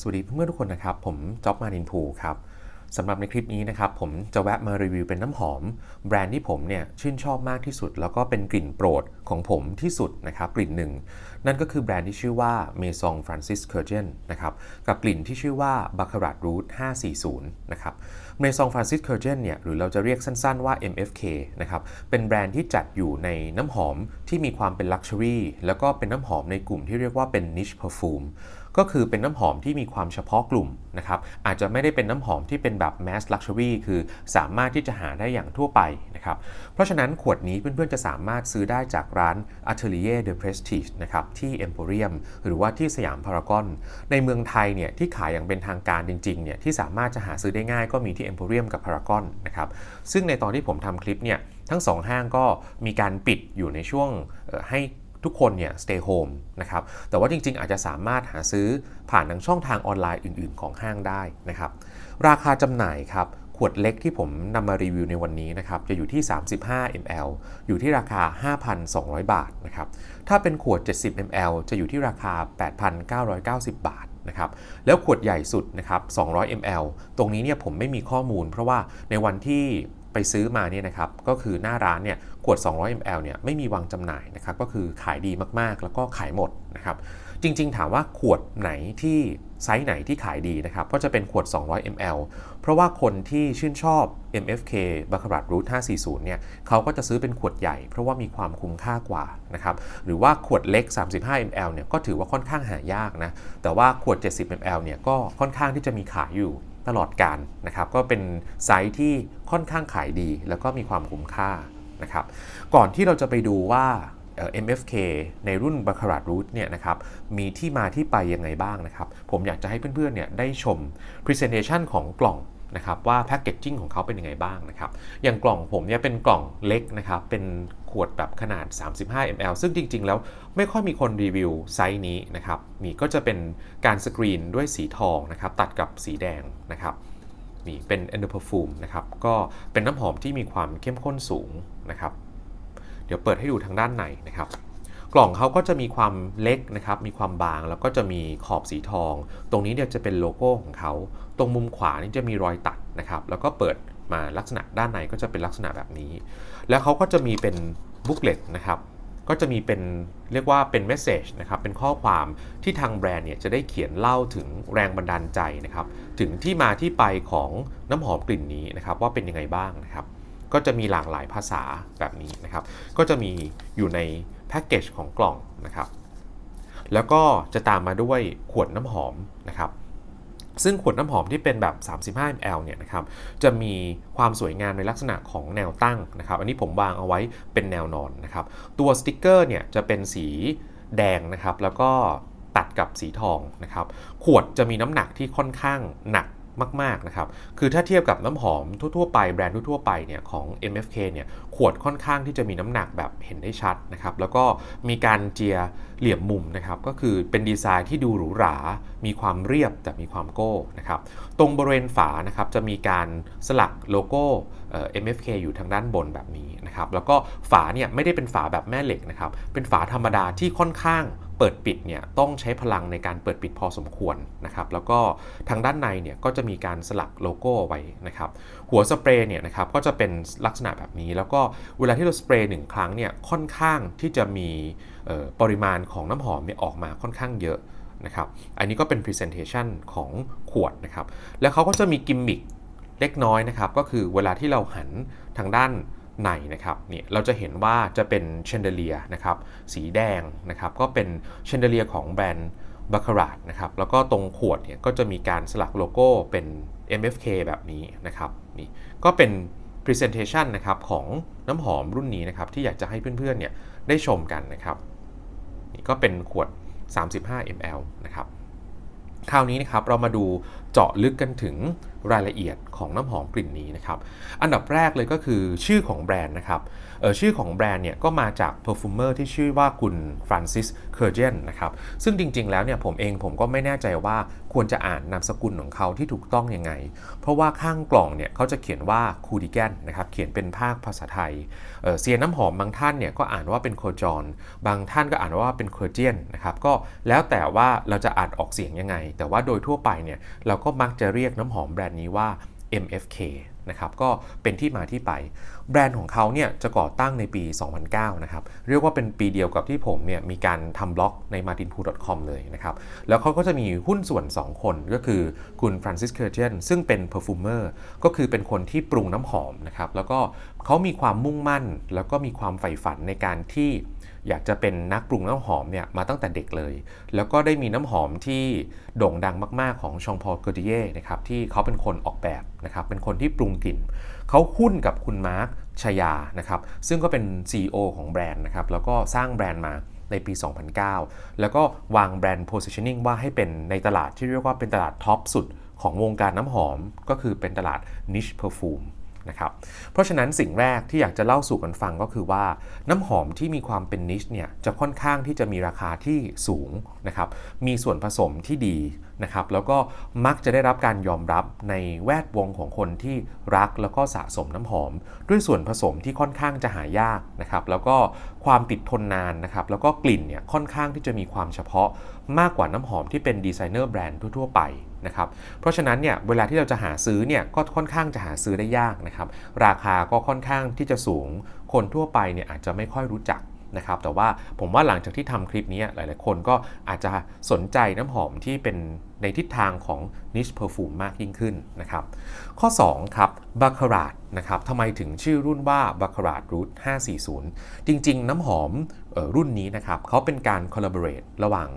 สวัสดีเพื่อนๆทุกคนนะครับ ผมจ๊อบมานินภูครับสำหรับในคลิปนี้นะครับ ผมจะแวะมารีวิวเป็นน้ำหอม แบรนด์ที่ผมเนี่ยชื่นชอบมากที่สุด แล้วก็เป็นกลิ่นโปรดของผมที่สุดนะครับกลิ่นหนึ่ง นั่นก็คือแบรนด์ที่ชื่อว่า Maison Francis Kurkdjian นะครับกับกลิ่นที่ชื่อว่า Baccarat Root 540 นะครับ Maison Francis Kurkdjian เนี่ยหรือเราจะเรียกสั้นๆว่า MFK นะครับเป็นแบรนด์ที่จัดอยู่ในน้ำหอมที่มีความเป็น Luxury แล้วก็เป็นน้ำหอมในกลุ่มที่เรียกว่าเป็น Niche Perfume ก็คือเป็นน้ำหอมที่มีความเฉพาะกลุ่มนะครับอาจจะไม่ได้เป็นน้ำหอมที่เป็นแบบ mass luxury คือสามารถที่จะหาได้อย่างทั่วไปนะครับเพราะฉะนั้นขวดนี้เพื่อนๆจะสามารถซื้อได้จากร้าน Atelier de Prestige นะครับที่ Emporium หรือว่าที่สยามพารากอนในเมืองไทยเนี่ยที่ขายอย่างเป็นทางการจริงๆเนี่ยที่สามารถจะหาซื้อได้ง่ายก็มีที่ Emporium กับพารากอนนะครับซึ่งในตอนที่ผมทำคลิปเนี่ยทั้งสองห้างก็มีการปิดอยู่ในช่วงให้ ทุกคนเนี่ย stay home นะครับ แต่ว่าจริง ๆ อาจจะสามารถหาซื้อผ่านทางช่องทางออนไลน์อื่น ๆ ของห้างได้นะครับ ราคาจำหน่ายครับ ขวดเล็กที่ผมนำมารีวิวในวันนี้นะครับ จะอยู่ที่ 35 ml อยู่ที่ราคา 5,200 บาทนะครับ ถ้าเป็นขวด 70 ml จะอยู่ที่ราคา 8,990 บาทนะครับแล้วขวดใหญ่สุดนะครับ 200 ml ตรงนี้เนี่ยผมไม่มีข้อมูล เพราะว่าในวันที่ไปซื้อมาเนี่ยนะครับ ก็คือหน้าร้านเนี่ย ขวด 200 ml เนี่ยไม่มีวางจำหน่ายนะครับก็คือขายดีมากๆ แล้วก็ขายหมดนะครับจริงๆ ถามว่าขวดไหนที่ไซส์ไหนที่ขายดีนะครับก็จะเป็นขวด 200 ml เพราะว่าคนที่ชื่นชอบ MFK Baccarat Root 540 เนี่ยเขาก็จะซื้อเป็นขวดใหญ่ เพราะว่ามีความคุ้มค่ากว่านะครับหรือว่าขวดเล็ก 35 ml เนี่ยก็ถือว่าค่อนข้างหายากนะแต่ว่าขวด 70 ml เนี่ยก็ค่อนข้างที่จะมีขายอยู่ตลอดการนะครับก็เป็นไซส์ที่ค่อนข้างขายดี แล้วก็มีความคุ้มค่า นะครับ ก่อนที่เราจะไปดูว่า MFK ในรุ่น Baccarat Root เนี่ยนะครับมีที่มาที่ไปยังไงบ้างนะครับ ผมอยากจะให้เพื่อนๆเนี่ยได้ชม Presentation ของกล่องนะครับว่าแพ c เกจจิ้งของเขาเป็นยังไงบ้างนะครับ อย่างกล่องผมเนี่ยเป็นกล่องเล็กนะครับ เป็นขวดแบบขนาด 35 ml ซึ่งจริง ๆ แล้วไม่ค่อยมีคนรีวิวไซส์นี้นะครับ มีก็จะเป็นการสกรีนด้วยสีทองนะครับ ตัดกับสีแดงนะครับ นี่เป็น e n d o Perfume นะครับ ก็เป็นน้ำหอมที่มีความเข้มข้นสูง นะครับ เดี๋ยวเปิดให้ดูทางด้านในนะครับ กล่องเขาก็จะมีความเล็กนะครับ มีความบางแล้วก็จะมีขอบสีทอง ตรงนี้เนี่ยวจะเป็นโลโก้ของเขา ตรงมุมขวานี่จะมีรอยตัดนะครับ แล้วก็เปิดมาลักษณะด้านในก็จะเป็นลักษณะแบบนี้ แล้วเขาก็จะมีเป็นบุ๊กเลตนะครับก็จะมีเป็นเรียกว่าเป็นเมสเซจนะครับเป็นข้อความที่ทางแบรนด์เนี่ยจะได้เขียนเล่าถึงแรงบันดาลใจนะครับ ถึงที่มาที่ไปของน้ำหอมกลิ่นนี้นะครับ ว่าเป็นยังไงบ้างนะครับ ก็จะมีหลากหลายภาษาแบบนี้นะครับ ก็จะมีอยู่ในแพ็กเกจของกล่องนะครับ แล้วก็จะตามมาด้วยขวดน้ำหอมนะครับ ซึ่งขวดน้ำหอมที่เป็นแบบ 35 ml เนี่ยนะครับ จะมีความสวยงามในลักษณะของแนวตั้งนะครับ อันนี้ผมวางเอาไว้เป็นแนวนอนนะครับ ตัวสติกเกอร์เนี่ยจะเป็นสีแดงนะครับ แล้วก็ตัดกับสีทองนะครับ ขวดจะมีน้ำหนักที่ค่อนข้างหนัก มากๆนะครับคือถ้าเทียบกับน้ำหอมทั่วๆไปแบรนด์ทั่วๆไปเนี่ยของ MFK เนี่ยขวดค่อนข้างที่จะมีน้ำหนักแบบเห็นได้ชัดนะครับแล้วก็มีการเจียเหลี่ยมมุมนะครับก็คือเป็นดีไซน์ที่ดูหรูหรา มีความเรียบแต่มีความโก้นะครับตรงบริเวณฝานะครับจะมีการสลักโลโก้ MFK อยู่ทางด้านบนแบบนี้นะครับแล้วก็ฝาเนี่ยไม่ได้เป็นฝาแบบแม่เหล็กนะครับเป็นฝาธรรมดาที่ค่อนข้าง เปิดปิดเนี่ยต้องใช้พลังในการเปิดปิดพอสมควรนะครับแล้วก็ทางด้านในเนี่ยก็จะมีการสลักโลโก้ไว้นะครับหัวสเปรย์เนี่ยนะครับก็จะเป็นลักษณะแบบนี้ แล้วก็เวลาที่เราสเปรย์หนึ่งครั้งเนี่ยค่อนข้างที่จะมีปริมาณของน้ำหอมเนี่ยออกมาค่อนข้างเยอะนะครับอันนี้ก็เป็น Presentation ของขวดนะครับแล้วเขาก็จะมีกิมมิคเล็กน้อยนะครับก็คือเวลาที่เราหันทางด้าน ในนะครับเนี่ยเราจะเห็นว่าจะเป็นเชนเดเลียนะครับสีแดงนะครับก็เป็นเชนเดเลียของแบรนด์บาคาราดนะครับแล้วก็ตรงขวดเนี่ยก็จะมีการสลักโลโก้เป็น MFK แบบนี้นะครับนี่ก็เป็น Presentation นะครับของน้ำหอมรุ่นนี้นะครับที่อยากจะให้เพื่อนๆเนี่ยได้ชมกันนะครับนี่ก็เป็นขวด 35 ml นะครับคราวนี้นะครับเรามาดู เจาะลึกกันถึงรายละเอียดของน้ำหอมกลิ่นนี้นะครับ อันดับแรกเลยก็คือชื่อของแบรนด์นะครับ ชื่อของแบรนด์เนี่ยก็มาจาก perfumer ที่ชื่อว่าคุณฟรานซิสเคอร์เจนนะครับซึ่งจริง ๆ แล้วเนี่ยผมเองผมก็ไม่แน่ใจว่าควรจะอ่านนามสกุลของเขาที่ถูกต้องยังไง เพราะว่าข้างกล่องเนี่ยเขาจะเขียนว่าคูดิแกนนะครับเขียนเป็นภาคภาษาไทยเเสียน้ำหอมบางท่านเนี่ยก็อ่านว่าเป็นโคจร บางท่านก็อ่านว่าเป็นเคอร์เจนนะครับก็แล้วแต่ว่าเราจะอ่านออกเสียงยังไง แต่ว่าโดยทั่วไปเนี่ยเราก็มักจะเรียกน้ำหอมแบรนด์นี้ว่า MFK นะครับก็เป็นที่มาที่ไป แบรนด์ของเขาเนี่ยจะก่อตั้งในปี 2009 นะครับ เรียกว่าเป็นปีเดียวกับที่ผมเนี่ยมีการทำบล็อกใน martinpu.com เลยนะครับ แล้วเขาก็จะมีหุ้นส่วน 2 คนก็คือคุณฟรานซิสเคอร์เจนซึ่งเป็น perfumer ก็คือเป็นคนที่ปรุงน้ำหอมนะครับ แล้วก็เขามีความมุ่งมั่น แล้วก็มีความใฝ่ฝันในการที่ อยากจะเป็นนักปรุงน้ำหอมเนี่ยมาตั้งแต่เด็กเลย แล้วก็ได้มีน้ำหอมที่โด่งดังมาก ๆ ของชองพอลเกอร์ดิเย่นะครับที่เขาเป็นคนออกแบบนะครับเป็นคนที่ปรุงกลิ่น เขาหุ้นกับคุณมาร์คชยานะครับซึ่งก็เป็น CEO ของแบรนด์นะครับแล้วก็สร้างแบรนด์มาในปี 2009 แล้วก็วางแบรนด์ positioning ว่าให้เป็นในตลาดที่เรียกว่าเป็นตลาดท็อปสุดของวงการน้ำหอม ก็คือเป็นตลาด niche perfume นะครับ เพราะฉะนั้นสิ่งแรกที่อยากจะเล่าสู่กันฟังก็คือว่า น้ำหอมที่มีความเป็นนิชเนี่ยจะค่อนข้างที่จะมีราคาที่สูงนะครับ มีส่วนผสมที่ดีนะครับ แล้วก็มักจะได้รับการยอมรับในแวดวงของคนที่รักแล้วก็สะสมน้ำหอม ด้วยส่วนผสมที่ค่อนข้างจะหายากนะครับ แล้วก็ความติดทนนานนะครับ แล้วก็กลิ่นเนี่ยค่อนข้างที่จะมีความเฉพาะมากกว่าน้ำหอมที่เป็นดีไซเนอร์แบรนด์ทั่วๆไป นะครับ เพราะฉะนั้นเนี่ยเวลาที่เราจะหาซื้อเนี่ยก็ค่อนข้างจะหาซื้อได้ยากนะครับ ราคาก็ค่อนข้างที่จะสูง คนทั่วไปเนี่ยอาจจะไม่ค่อยรู้จัก นะครับแต่ว่าผมว่าหลังจากที่ทำคลิปนี้หลายๆ คนก็อาจจะสนใจน้ำหอมที่เป็นในทิศทางของ niche perfume มากยิ่งขึ้นนะครับข้อ 2 ครับ Baccarat นะครับทำไมถึงชื่อรุ่นว่า Baccarat Root 540 จริง ๆ น้ำหอมรุ่นนี้นะครับเขาเป็นการ collaborate ระหว่าง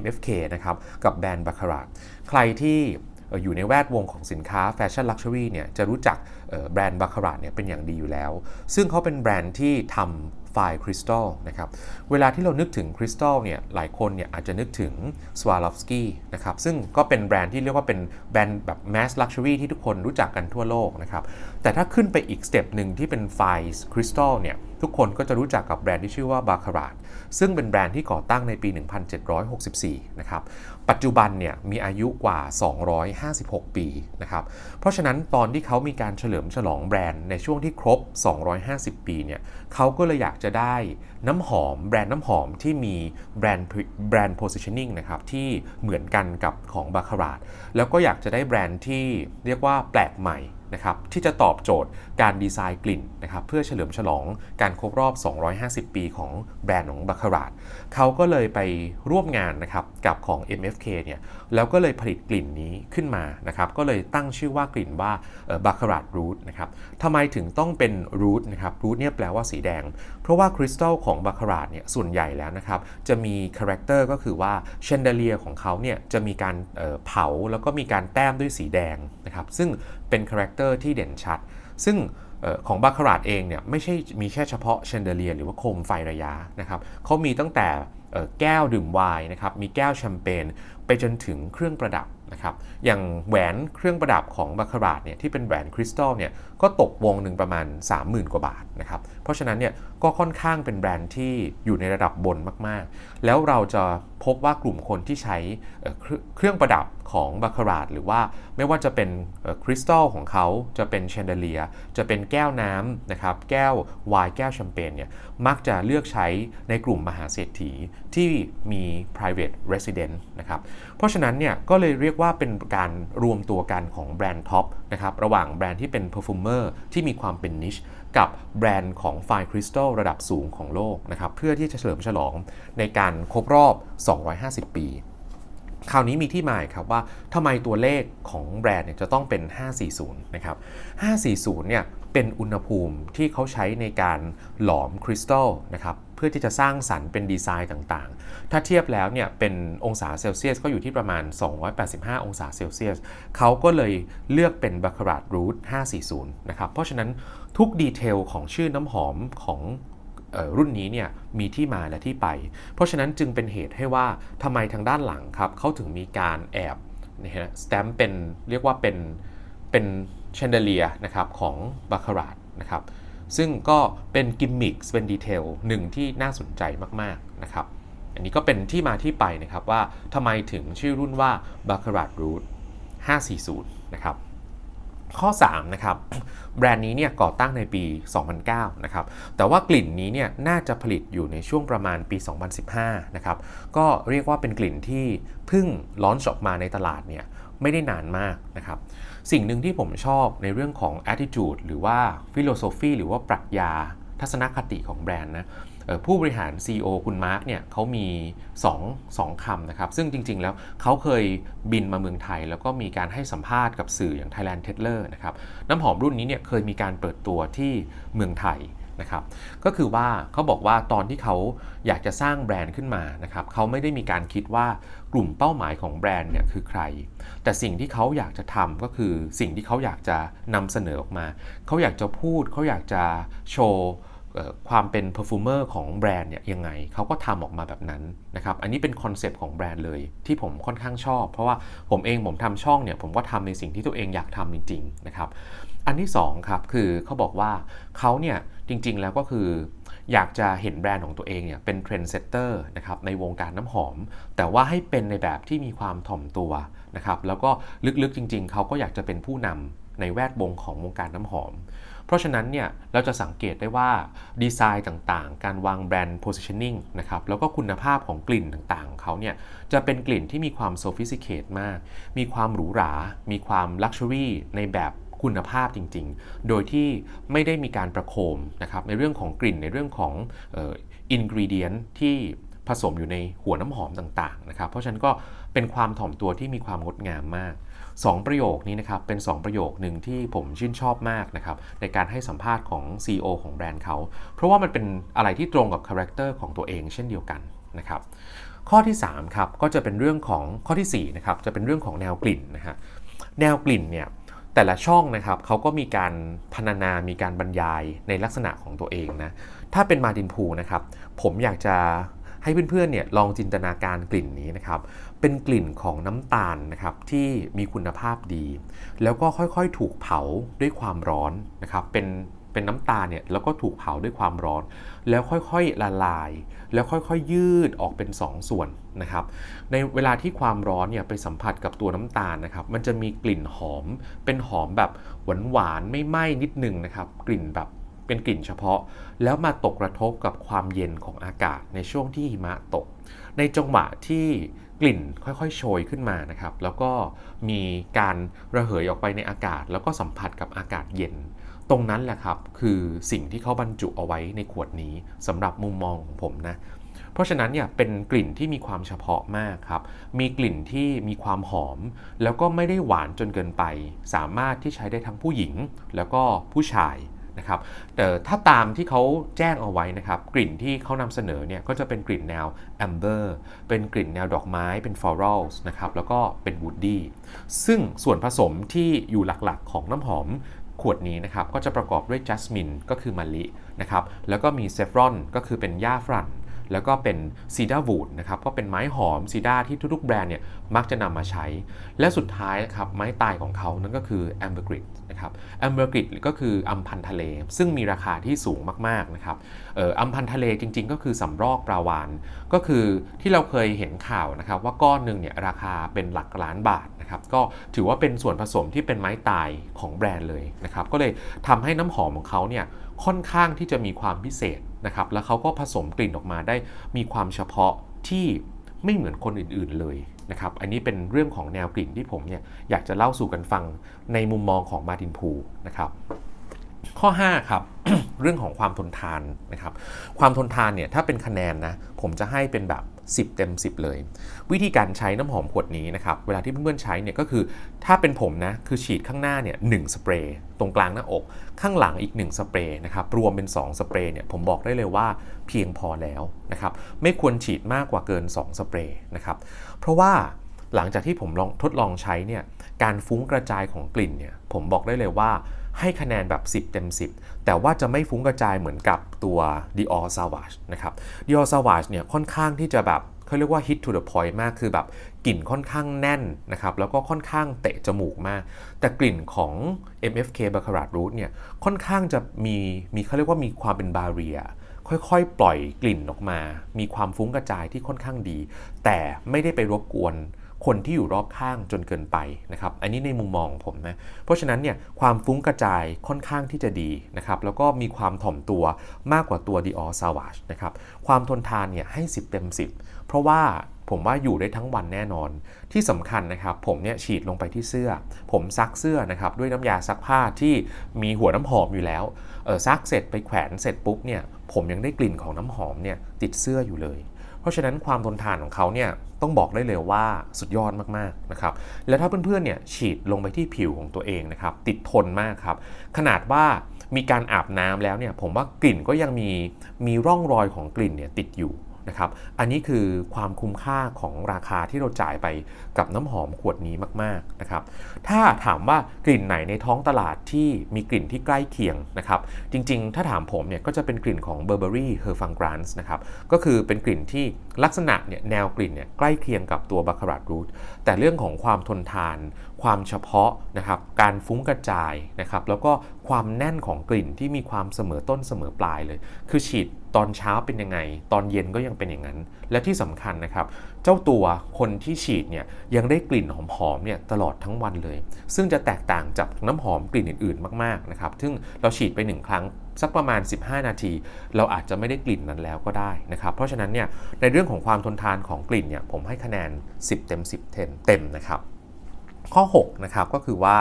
MFK นะครับกับแบรนด์ Baccarat ใครที่อยู่ในแวดวงของสินค้าแฟชั่นลักชัวรี่เนี่ยจะรู้จักแบรนด์บาคาราดเนี่ยเป็นอย่างดีอยู่แล้ว ซึ่งเขาเป็นแบรนด์ที่ทำ ไฟล์คริสตัลนะครับเวลาที่เรานึกถึงคริสตัลเนี่ยหลายคนเนี่ยอาจจะนึกถึงสวาลอฟสกี้นะครับซึ่งก็เป็นแบรนด์ที่เรียกว่าเป็นแบรนด์แบบแมสลักชัวรี่ที่ทุกคนรู้จักกันทั่วโลกนะครับ แต่ถ้าขึ้นไปอีกสเต็ปหนึ่งที่เป็นไฟล์คริสตัลเนี่ย ทุกคนก็จะรู้จักกับแบรนด์ที่ชื่อว่าบาคาราดซึ่งเป็นแบรนด์ที่ก่อตั้งในปี 1764 นะครับ ปัจจุบันเนี่ยมีอายุกว่า 256 ปีนะครับ เพราะฉะนั้นตอนที่เขามีการเฉลิมฉลองแบรนด์ในช่วงที่ครบ 250 ปีเนี่ยเขาก็เลยอยากจะได้น้ำหอมแบรนด์น้ำหอมที่มีแบรนด์แบรนด์ positioning นะครับที่เหมือนกันกับของบาคาราดแล้วก็อยากจะได้แบรนด์ที่เรียกว่าแปลกใหม่ นะครับที่จะตอบโจทย์การดีไซน์กลิ่นนะครับเพื่อเฉลิมฉลองการครบรอบ 250 ปีของแบรนด์ของบาคาราดเขาก็เลยไปร่วมงานนะครับกับของ MFK เนี่ยแล้วก็เลยผลิตกลิ่นนี้ขึ้นมานะครับก็เลยตั้งชื่อว่ากลิ่นว่าบาคาราดรูทนะครับทำไมถึงต้องเป็นรูทนะครับรูทเนี่ยแปลว่าสีแดง เพราะว่าคริสตัลของบาคาราดเนี่ยส่วนใหญ่แล้วนะครับจะมีคาแรคเตอร์ก็คือว่าเชนเดเลียของเขาเนี่ยจะมีการเผาแล้วก็มีการแต้มด้วยสีแดงนะครับซึ่งเป็นคาแรคเตอร์ที่เด่นชัด ซึ่ง ของบาคาราดเองเนี่ยไม่ใช่มีแค่เฉพาะเชนเดเลียหรือว่าโคมไฟระยะนะครับเขามีตั้งแต่แก้วดื่มไวน์นะครับมีแก้วแชมเปญไปจนถึงเครื่องประดับนะครับอย่างแหวนเครื่องประดับของบาคาราดเนี่ยที่เป็นแหวนคริสตัลเนี่ยก็ตกวงหนึ่งประมาณ 30,000 กว่าบาทนะครับ เพราะฉะนั้นเนี่ยก็ค่อนข้างเป็นแบรนด์ที่อยู่ในระดับบนมากๆ แล้วเราจะพบว่ากลุ่มคนที่ใช้เครื่องประดับของบาคาราดหรือว่าไม่ว่าจะเป็นคริสตัลของเขาจะเป็นแชนเดเลีย จะเป็นแก้วน้ำนะครับแก้วไวน์แก้วแชมเปญเนี่ยมักจะเลือกใช้ในกลุ่มมหาเศรษฐีที่มี private resident นะครับเพราะฉะนั้นเนี่ยก็เลยเรียกว่าเป็นการรวมตัวกันของแบรนด์ท็อป นะครับระหว่างแบรนด์ที่เป็น perfumer ที่มีความเป็นนิชกับแบรนด์ของไฟคริสตัลระดับสูงของโลกนะครับเพื่อที่จะเฉลิมฉลองในการครบรอบ 250 ปี คราวนี้มีที่มาครับว่าทำไมตัวเลขของแบรนด์เนี่ยจะต้องเป็น 540 นะครับ 540 เนี่ยเป็นอุณหภูมิที่เขาใช้ในการหลอมคริสตัลนะครับ เพื่อที่จะสร้างสรรค์เป็นดีไซน์ต่างๆ ถ้าเทียบแล้วเนี่ยเป็นองศาเซลเซียสก็อยู่ที่ประมาณ 285 องศาเซลเซียสเขาก็เลยเลือกเป็นบาคาราดรูท540 นะครับ เพราะฉะนั้นทุกดีเทลของชื่อน้ำหอมของรุ่นนี้เนี่ยมีที่มาและที่ไป เพราะฉะนั้นจึงเป็นเหตุให้ว่าทำไมทางด้านหลังครับเขาถึงมีการแอบนะฮะสแตมป์เป็นเรียกว่าเป็นเป็นแชนเดเลียนะครับของบาคาราดนะครับ ซึ่งก็เป็นกิมมิคเป็นดีเทลหนึ่งที่น่าสนใจมากๆนะครับ อันนี้ก็เป็นที่มาที่ไปนะครับว่าทำไมถึงชื่อรุ่นว่า Baccarat Root 540 นะครับข้อ 3 นะครับ แบรนด์นี้เนี่ยก่อตั้งในปี 2009 นะครับ แต่ว่ากลิ่นนี้เนี่ยน่าจะผลิตอยู่ในช่วงประมาณปี 2015 นะครับ ก็เรียกว่าเป็นกลิ่นที่เพิ่งล้อนออกมาในตลาดเนี่ย ไม่ได้นานมากนะครับ สิ่งหนึ่งที่ผมชอบในเรื่องของ attitude หรือว่า philosophy หรือว่าปรัชญาทัศนคติของแบรนด์นะผู้บริหาร CEO คุณมาร์กเนี่ยเขามี2 2คำนะครับ ซึ่งจริง ๆ แล้วเขาเคยบินมาเมืองไทย แล้วก็มีการให้สัมภาษณ์กับสื่ออย่าง Thailand t e d l e r นะครับ น้ำหอมรุ่นนี้เนี่ยเคยมีการเปิดตัวที่เมืองไทยนะครับ ก็คือว่าเขาบอกว่าตอนที่เขาอยากจะสร้างแบรนด์ขึ้นมานะครับเขาไม่ได้มีการคิดว่า กลุ่มเป้าหมายของแบรนด์เนี่ยคือใคร แต่สิ่งที่เขาอยากจะทำก็คือสิ่งที่เขาอยากจะนำเสนอออกมา เขาอยากจะพูด เขาอยากจะโชว์ความเป็น performer ของแบรนด์เนี่ยยังไงเขาก็ทำออกมาแบบนั้นนะครับ อันนี้เป็นคอนเซปต์ของแบรนด์เลยที่ผมค่อนข้างชอบ เพราะว่าผมเองผมทำช่องเนี่ยผมก็ทำในสิ่งที่ตัวเองอยากทำจริง ๆ นะครับ อันที่2ครับคือเขาบอกว่าเขาเนี่ยจริง ๆ แล้วก็คือ อยากจะเห็นแบรนด์ของตัวเองเนี่ยเป็นเทรนด์เซตเตอร์นะครับในวงการน้ำหอม แต่ว่าให้เป็นในแบบที่มีความถ่อมตัวนะครับแล้วก็ลึกๆจริง ๆ เขาก็อยากจะเป็นผู้นำในแวดวงของวงการน้ำหอม เพราะฉะนั้นเนี่ยเราจะสังเกตได้ว่าดีไซน์ต่างๆ การวางแบรนด์ positioning นะครับแล้วก็คุณภาพของกลิ่นต่างๆ ของเขาเนี่ยจะเป็นกลิ่นที่มีความ sophisticate มาก มีความหรูหรา มีความ luxury ในแบบ คุณภาพจริง ๆ โดยที่ไม่ได้มีการประโคมนะครับในเรื่องของกลิ่นในเรื่องของอ่อ ingredient ที่ผสมอยู่ในหัวน้ำหอมต่างๆนะครับ เพราะฉะนั้นก็เป็นความถ่อมตัวที่มีความงดงามมาก 2 ประโยคนี้นะครับเป็น 2 ประโยคหนึ่งที่ผมชื่นชอบมากนะครับในการให้สัมภาษณ์ของ CEO ของแบรนด์เขา เพราะว่ามันเป็นอะไรที่ตรงกับคาแรคเตอร์ของตัวเองเช่นเดียวกันนะครับข้อที่3ครับก็จะเป็นเรื่องของข้อที่4นะครับจะเป็นเรื่องของแนวกลิ่นนะฮะแนวกลิ่นเนี่ย แต่ละช่องนะครับเขาก็มีการพรรณนา มีการบรรยายในลักษณะของตัวเองนะ ถ้าเป็นมาดินพูนะครับ ผมอยากจะให้เพื่อนๆเนี่ยลองจินตนาการกลิ่นนี้นะครับ เป็นกลิ่นของน้ำตาลนะครับที่มีคุณภาพดี แล้วก็ค่อยๆถูกเผาด้วยความร้อนนะครับ เป็น เป็นน้ำตาลเนี่ยแล้วก็ถูกเผาด้วยความร้อน แล้วค่อยๆละลาย แล้วค่อยๆยืดออกเป็น 2ส่วนนะครับ ในเวลาที่ความร้อนเนี่ยไปสัมผัสกับตัวน้ำตาลนะครับ มันจะมีกลิ่นหอม เป็นหอมแบบหวานๆไม่ไหม้นิดนึงนะครับ กลิ่นแบบเป็นกลิ่นเฉพาะ แล้วมาตกกระทบกับความเย็นของอากาศในช่วงที่หิมะตก ในจังหวะที่กลิ่นค่อยๆ โชยขึ้นมานะครับ แล้วก็มีการระเหยออกไปในอากาศ แล้วก็สัมผัสกับอากาศเย็น ตรงนั้นแหละครับคือสิ่งที่เขาบรรจุเอาไว้ในขวดนี้สำหรับมุมมองของผมนะเพราะฉะนั้นเนี่ยเป็นกลิ่นที่มีความเฉพาะมากครับ มีกลิ่นที่มีความหอม แล้วก็ไม่ได้หวานจนเกินไป สามารถที่ใช้ได้ทั้งผู้หญิงแล้วก็ผู้ชายนะครับ แต่ถ้าตามที่เขาแจ้งเอาไว้นะครับ กลิ่นที่เขานำเสนอเนี่ยก็จะเป็นกลิ่นแนวแอมเบอร์เป็นกลิ่นแนวดอกไม้เป็นฟลอรัลส์นะครับแล้วก็เป็นวูดดี้ซึ่งส่วนผสมที่อยู่หลักๆ ของน้ำหอม ขวดนี้นะครับก็จะประกอบด้วยจัสมินก็คือมะลินะครับแล้วก็มีเซฟรอนก็คือเป็นหญ้าฝรั่งแล้วก็เป็นซีดาวูดนะครับก็เป็นไม้หอมซีดาที่ทุกๆแบรนด์เนี่ยมักจะนำมาใช้ และสุดท้ายนะครับไม้ตายของเขานั่นก็คือแอมเบอร์กริด นะครับแอมเบอร์กริดก็คืออัมพันทะเล ซึ่งมีราคาที่สูงมากๆนะครับเอ่ออัมพันทะเลจริง ๆ ก็คือสำรอกปลาวานก็คือที่เราเคยเห็นข่าวนะครับว่าก้อนหนึ่งเนี่ยราคาเป็นหลักล้านบาทนะครับก็ถือว่าเป็นส่วนผสมที่เป็นไม้ตายของแบรนด์เลยนะครับก็เลยทำให้น้ำหอมของเขาเนี่ยค่อนข้างที่จะมีความพิเศษนะครับแล้วเขาก็ผสมกลิ่นออกมาได้มีความเฉพาะที่ ไม่เหมือนคนอื่นๆเลยนะครับ อันนี้เป็นเรื่องของแนวกลิ่นที่ผมเนี่ยอยากจะเล่าสู่กันฟังในมุมมองของมาตินพูนะครับ ข้อ 5 ครับ เรื่องของความทนทานนะครับ ความทนทานเนี่ยถ้าเป็นคะแนนนะ ผมจะให้เป็นแบบ 10 เต็ม 10 เลย วิธีการใช้น้ำหอมขวดนี้นะครับ เวลาที่เพื่อนๆใช้เนี่ยก็คือถ้าเป็นผมนะ คือฉีดข้างหน้าเนี่ยหสเปรย์ตรงกลางหน้าอก ข้างหลังอีก 1 สเปรย์นะครับ รวมเป็น 2 สเปรย์เนี่ยผมบอกได้เลยว่าเพียงพอแล้วนะครับ ไม่ควรฉีดมากกว่าเกิน 2 สเปรย์นะครับ เพราะว่าหลังจากที่ผมลองทดลองใช้เนี่ยการฟุ้งกระจายของกลิ่นเนี่ยผมบอกได้เลยว่า ให้คะแนนแบบ 10 เต็ม 10 แต่ว่าจะไม่ฟุ้งกระจายเหมือนกับตัว Dior Sauvage นะครับ Dior Sauvage เนี่ยค่อนข้างที่จะแบบเขาเรียกว่า hit to the point มากคือแบบกลิ่นค่อนข้างแน่นนะครับ แล้วก็ค่อนข้างเตะจมูกมาก แต่กลิ่นของ MFK Baccarat Root เนี่ยค่อนข้างจะมีมีเขาเรียกว่ามีความเป็นบาเรียค่อยๆ ปล่อยกลิ่นออกมา มีความฟุ้งกระจายที่ค่อนข้างดี แต่ไม่ได้ไปรบกวน คนที่อยู่รอบข้างจนเกินไปนะครับ อันนี้ในมุมมองผมนะ เพราะฉะนั้นเนี่ยความฟุ้งกระจายค่อนข้างที่จะดีนะครับ แล้วก็มีความถ่อมตัวมากกว่าตัว Dior Sauvage นะครับ ความทนทานเนี่ยให้ 10 เต็ม 10 เพราะว่าผมว่าอยู่ได้ทั้งวันแน่นอน ที่สำคัญนะครับ ผมเนี่ยฉีดลงไปที่เสื้อ ผมซักเสื้อนะครับ ด้วยน้ำยาซักผ้าที่มีหัวน้ำหอมอยู่แล้ว เออซักเสร็จไปแขวนเสร็จปุ๊บเนี่ย ผมยังได้กลิ่นของน้ำหอมเนี่ยติดเสื้ออยู่เลย เพราะฉะนั้นความทนทานของเขาเนี่ยต้องบอกได้เลยว่าสุดยอดมากๆนะครับ แล้วถ้าเพื่อนๆเนี่ยฉีดลงไปที่ผิวของตัวเองนะครับ ติดทนมากครับ ขนาดว่ามีการอาบน้ำแล้วเนี่ยผมว่ากลิ่นก็ยังมีมีร่องรอยของกลิ่นเนี่ยติดอยู่ นะครับอันนี้คือความคุ้มค่าของราคาที่เราจ่ายไปกับน้ำหอมขวดนี้มากๆนะครับถ้าถามว่ากลิ่นไหนในท้องตลาดที่มีกลิ่นที่ใกล้เคียงนะครับจริงๆ ถ้าถามผมเนี่ยก็จะเป็นกลิ่นของ Burberry Her Fragrance นะครับก็คือเป็นกลิ่นที่ลักษณะเนี่ยแนวกลิ่นเนี่ยใกล้เคียงกับตัว Baccarat Root แต่เรื่องของความทนทาน ความเฉพาะนะครับการฟุ้งกระจายนะครับแล้วก็ความแน่นของกลิ่นที่มีความเสมอต้นเสมอปลายเลย คือฉีดตอนเช้าเป็นยังไง ตอนเย็นก็ยังเป็นอย่างนั้น และที่สำคัญนะครับ เจ้าตัวคนที่ฉีดเนี่ยยังได้กลิ่นหอมๆเนี่ยตลอดทั้งวันเลย ซึ่งจะแตกต่างจากน้ำหอมกลิ่นอื่นๆ มากๆนะครับ ซึ่งเราฉีดไป 1 ครั้งสักประมาณ 15 นาที เราอาจจะไม่ได้กลิ่นนั้นแล้วก็ได้นะครับ เพราะฉะนั้นเนี่ยในเรื่องของความทนทานของกลิ่นเนี่ยผมให้คะแนน 10 เต็ม 10 เต็มเต็มนะครับ ข้อ6นะครับก็คือว่า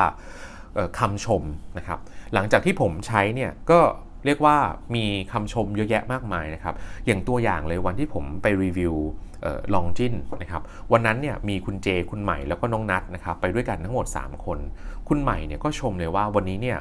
เอ่อคำชมนะครับหลังจากที่ผมใช้เนี่ยก็เรียกว่ามีคำชมเยอะแยะมากมายนะครับอย่างตัวอย่างเลยวันที่ผมไปรีวิวลองจินนะครับวันนั้นเนี่ยมีคุณเจคุณใหม่แล้วก็น้องนัทนะครับไปด้วยกันทั้งหมด 3 คน คุณใหม่เนี่ยก็ชมเลยว่าวันนี้เนี่ย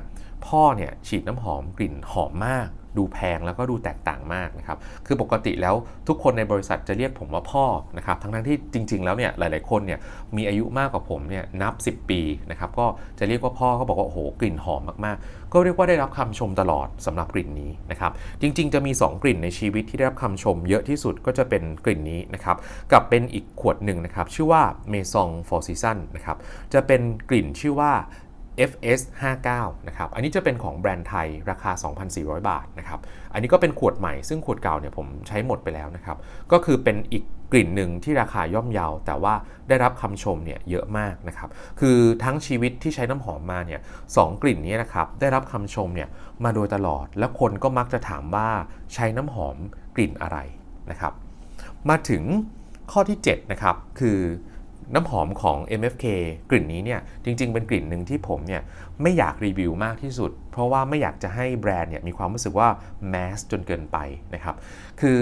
พ่อเนี่ยฉีดน้ำหอมกลิ่นหอมมาก ดูแพงแล้วก็ดูแตกต่างมากนะครับคือปกติแล้วทุกคนในบริษัทจะเรียกผมว่าพ่อนะครับทั้งทั้งที่จริง ๆ แล้วเนี่ยหลาย ๆ คนเนี่ยมีอายุมากกว่าผมเนี่ยนับ 10 ปีนะครับก็จะเรียกว่าพ่อก็บอกว่าโอ้โหกลิ่นหอมมากๆ ก็เรียกว่าได้รับคำชมตลอดสำหรับกลิ่นนี้นะครับจริง ๆ จะมี 2 กลิ่นในชีวิตที่ได้รับคำชมเยอะที่สุดก็จะเป็นกลิ่นนี้นะครับกับเป็นอีกขวดหนึ่งนะครับชื่อว่า Maison Four Seasons นะครับจะเป็นกลิ่นชื่อว่า FS 59นะครับ อันนี้จะเป็นของแบรนด์ไทยราคา 2,400 บาทนะครับ อันนี้ก็เป็นขวดใหม่ ซึ่งขวดเก่าเนี่ยผมใช้หมดไปแล้วนะครับ ก็คือเป็นอีกกลิ่นหนึ่งที่ราคาย่อมเยาแต่ว่าได้รับคำชมเนี่ยเยอะมากนะครับ คือทั้งชีวิตที่ใช้น้ำหอมมาเนี่ยสองกลิ่นนี้นะครับได้รับคำชมเนี่ยมาโดยตลอด และคนก็มักจะถามว่าใช้น้ำหอมกลิ่นอะไรนะครับ มาถึงข้อที่7นะครับคือ น้ำหอมของ MFK กลิ่นนี้เนี่ยจริง ๆ เป็นกลิ่นหนึ่งที่ผมเนี่ยไม่อยากรีวิวมากที่สุด เพราะว่าไม่อยากจะให้แบรนด์เนี่ยมีความรู้สึกว่าแมสจนเกินไปนะครับคือ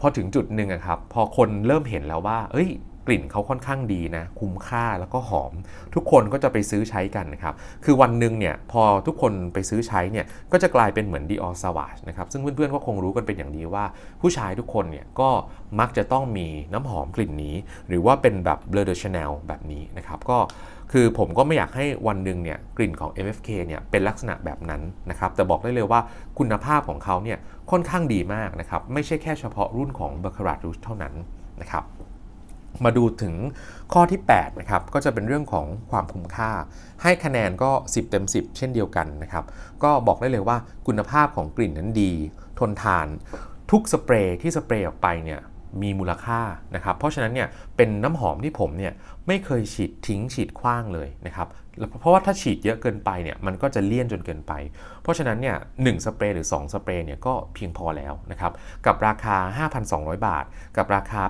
พอถึงจุดหนึ่งครับพอคนเริ่มเห็นแล้วว่า เอ้ย กลิ่นเขาค่อนข้างดีนะ คุ้มค่าแล้วก็หอม ทุกคนก็จะไปซื้อใช้กันนะครับ คือวันหนึ่งเนี่ยพอทุกคนไปซื้อใช้เนี่ยก็จะกลายเป็นเหมือน Dior Sauvage นะครับซึ่งเพื่อนๆก็คงรู้กันเป็นอย่างดีว่า ผู้ชายทุกคนเนี่ยก็มักจะต้องมีน้ำหอมกลิ่นนี้ หรือว่าเป็นแบบ Bleu de Chanel แบบนี้นะครับก็คือผมก็ไม่อยากให้วันหนึ่งเนี่ยกลิ่นของ MFK เนี่ยเป็นลักษณะแบบนั้นนะครับแต่บอกได้เลยว่าคุณภาพของเขาเนี่ยค่อนข้างดีมากนะครับไม่ใช่แค่เฉพาะรุ่นของ Baccarat Rouge เท่านั้นนะครับ มาดูถึงข้อที่8นะครับก็จะเป็นเรื่องของความคุ้มค่า ให้คะแนนก็ 10 เต็ม 10 เช่นเดียวกันนะครับ ก็บอกได้เลยว่าคุณภาพของกลิ่นนั้นดี ทนทาน ทุกสเปรย์ที่สเปรย์ออกไปเนี่ย มีมูลค่านะครับ เพราะฉะนั้นเนี่ยเป็นน้ำหอมที่ผมเนี่ยไม่เคยฉีดทิ้งฉีดขว้างเลยนะครับเพราะว่าถ้าฉีดเยอะเกินไปเนี่ยมันก็จะเลี่ยนจนเกินไป เพราะฉะนั้นเนี่ยหสเปรย์หรือ 2 สเปรย์เนี่ยก็เพียงพอแล้วนะครับกับราคา 5,200 บาท กับราคา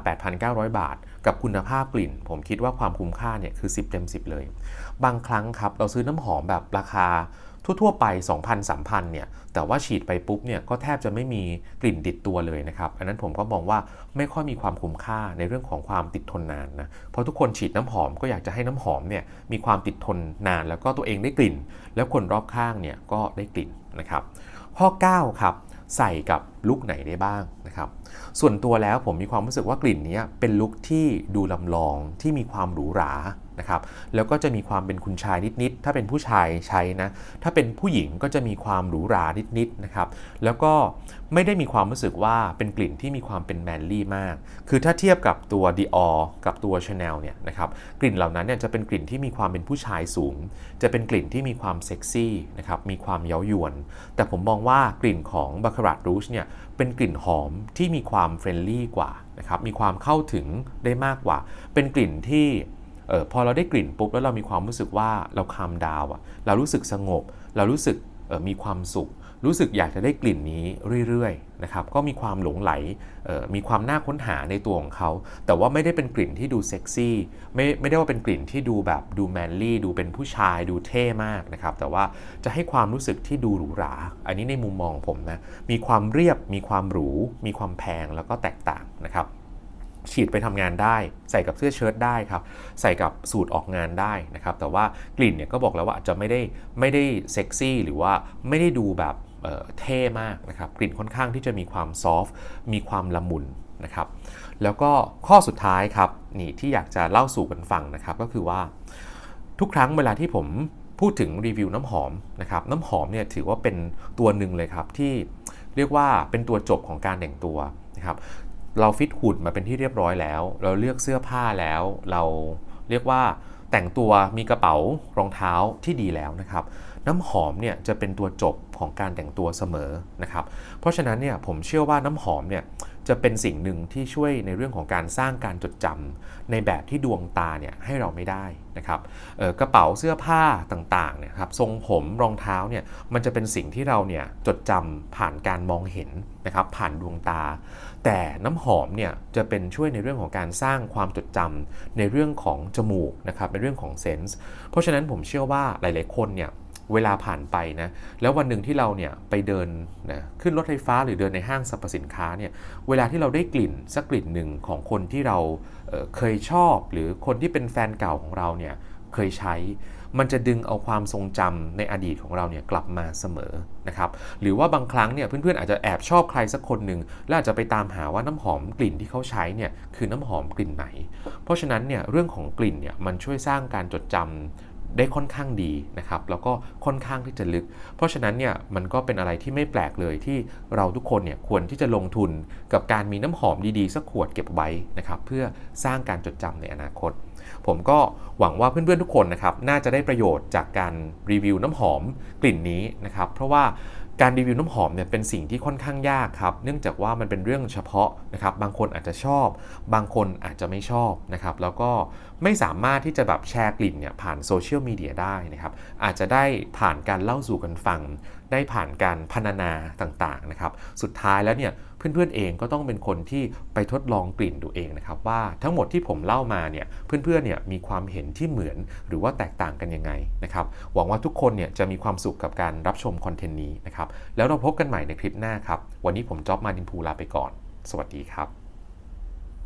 8,900 บาท กับคุณภาพกลิ่น ผมคิดว่าความคุ้มค่าเนี่ยคือ 10 เต็ม 10 เลย บางครั้งครับเราซื้อน้ำหอมแบบราคา ทั่วๆไป 2,000 3,000เนี่ยแต่ว่าฉีดไปปุ๊บเนี่ยก็แทบจะไม่มีกลิ่นติดตัวเลยนะครับ อันนั้นผมก็มองว่าไม่ค่อยมีความคุ้มค่าในเรื่องของความติดทนนานนะเพราะทุกคนฉีดน้ำหอมก็อยากจะให้น้ำหอมเนี่ยมีความติดทนนาน แล้วก็ตัวเองได้กลิ่น แล้วคนรอบข้างเนี่ยก็ได้กลิ่นนะครับ ข้อ 9 ครับใส่กับลุคไหนได้บ้างนะครับ ส่วนตัวแล้วผมมีความรู้สึกว่ากลิ่นนี้เป็นลุคที่ดูลำลองที่มีความหรูหรา นะครับแล้วก็จะมีความเป็นคุณชายนิดๆถ้าเป็นผู้ชายใช้นะถ้าเป็นผู้หญิงก็จะมีความหรูหรานิดๆนะครับแล้วก็ไม่ได้มีความรู้สึกว่าเป็นกลิ่นที่มีความเป็นแมนลี่มาก คือถ้าเทียบกับตัว Dior กับตัว Chanel เนี่ยนะครับกลิ่นเหล่านั้นเนี่ยจะเป็นกลิ่นที่มีความเป็นผู้ชายสูง จะเป็นกลิ่นที่มีความเซ็กซี่นะครับมีความเย้ายวน แต่ผมมองว่ากลิ่นของ Baccarat Rouge เนี่ยเป็นกลิ่นหอมที่มีความเฟรนลี่กว่านะครับมีความเข้าถึงได้มากกว่า เป็นกลิ่นที่ ออพอเราได้กลิ่นปุ๊บแล้วเรามีความรู้สึกว่าเราคามดาวอะเรารู้สึกสงบ เรารู้สึกมีความสุข รู้สึกอยากจะได้กลิ่นนี้เรื่อยๆนะครับก็มีความหลงไหลมีความน่าค้นหาในตัวของเขา แต่ว่าไม่ได้เป็นกลิ่นที่ดูเซ็กซี่ไม่ไม่ได้ว่าเป็นกลิ่นที่ดูแบบดูแมนลี่ดูเป็นผู้ชายดูเท่มากนะครับแต่ว่าจะให้ความรู้สึกที่ดูหรูหรา อันนี้ในมุมมองผมนะมีความเรียบมีความหรู มีความแพงแล้วก็แตกต่างนะครับ ฉีดไปทำงานได้ ใส่กับเสื้อเชิ้ตได้ครับ ใส่กับสูทออกงานได้นะครับ แต่ว่ากลิ่นเนี่ยก็บอกแล้วว่าอาจจะไม่ได้ไม่ได้เซ็กซี่หรือว่าไม่ได้ดูแบบเเท่มากนะครับ กลิ่นค่อนข้างที่จะมีความซอฟต์มีความละมุนนะครับ แล้วก็ข้อสุดท้ายครับนี่ที่อยากจะเล่าสู่กันฟังนะครับ ก็คือว่า ทุกครั้งเวลาที่ผมพูดถึงรีวิวน้ำหอมนะครับน้ำหอมเนี่ยถือว่าเป็นตัวหนึ่งเลยครับที่เรียกว่าเป็นตัวจบของการแต่งตัวนะครับ เราฟิตหุ่นมาเป็นที่เรียบร้อยแล้ว เราเลือกเสื้อผ้าแล้ว เราเรียกว่าแต่งตัวมีกระเป๋ารองเท้าที่ดีแล้วนะครับ น้ำหอมเนี่ยจะเป็นตัวจบของการแต่งตัวเสมอนะครับ เพราะฉะนั้นเนี่ยผมเชื่อว่าน้ำหอมเนี่ยจะเป็นสิ่งหนึ่งที่ช่วยในเรื่องของการสร้างการจดจำในแบบที่ดวงตาเนี่ยให้เราไม่ได้นะครับกระเป๋าเสื้อผ้าต่างๆเนี่ยครับทรงผมรองเท้าเนี่ยมันจะเป็นสิ่งที่เราเนี่ยจดจำผ่านการมองเห็นนะครับผ่านดวงตา แต่น้ำหอมเนี่ยจะเป็นช่วยในเรื่องของการสร้างความจดจำในเรื่องของจมูกนะครับในเรื่องของเซนส์เพราะฉะนั้นผมเชื่อว่าหลาย ๆ คนเนี่ยเวลาผ่านไปนะแล้ววันหนึ่งที่เราเนี่ยไปเดินนะขึ้นรถไฟฟ้าหรือเดินในห้างสรรพสินค้าเนี่ยเวลาที่เราได้กลิ่นสักกลิ่นหนึ่งของคนที่เราเเคยชอบ หรือคนที่เป็นแฟนเก่าของเราเนี่ยเคยใช้ มันจะดึงเอาความทรงจำในอดีตของเราเนี่ยกลับมาเสมอนะครับหรือว่าบางครั้งเนี่ยเพื่อนๆอาจจะแอบชอบใครสักคนหนึ่งแล้วอาจจะไปตามหาว่าน้ำหอมกลิ่นที่เขาใช้เนี่ยคือน้ำหอมกลิ่นไหน เพราะฉะนั้นเนี่ยเรื่องของกลิ่นเนี่ยมันช่วยสร้างการจดจำได้ค่อนข้างดีนะครับ แล้วก็ค่อนข้างที่จะลึก เพราะฉะนั้นเนี่ยมันก็เป็นอะไรที่ไม่แปลกเลยที่เราทุกคนเนี่ยควรที่จะลงทุนกับการมีน้ำหอมดีๆ สักขวดเก็บไว้นะครับ เพื่อสร้างการจดจำในอนาคต ผมก็หวังว่าเพื่อนๆทุกคนนะครับน่าจะได้ประโยชน์จากการรีวิวน้ำหอมกลิ่นนี้นะครับเพราะว่าการรีวิวน้ำหอมเนี่ยเป็นสิ่งที่ค่อนข้างยากครับ เนื่องจากว่ามันเป็นเรื่องเฉพาะนะครับ บางคนอาจจะชอบ บางคนอาจจะไม่ชอบนะครับ แล้วก็ไม่สามารถที่จะแบบแชร์กลิ่นเนี่ยผ่านโซเชียลมีเดียได้นะครับ อาจจะได้ผ่านการเล่าสู่กันฟัง ได้ผ่านการพรรณนาต่างๆนะครับ สุดท้ายแล้วเนี่ย เพื่อนๆเองก็ต้องเป็นคนที่ไปทดลองกลิ่นดูเองนะครับว่าทั้งหมดที่ผมเล่ามาเนี่ยเพื่อนๆเนี่ยมีความเห็นที่เหมือนหรือว่าแตกต่างกันยังไงนะครับหวังว่าทุกคนเนี่ยจะมีความสุขกับการรับชมคอนเทนต์นี้นะครับแล้วเราพบกันใหม่ในคลิปหน้าครับวันนี้ผมจ๊อบมาดินพูลาไปก่อน สวัสดีครับ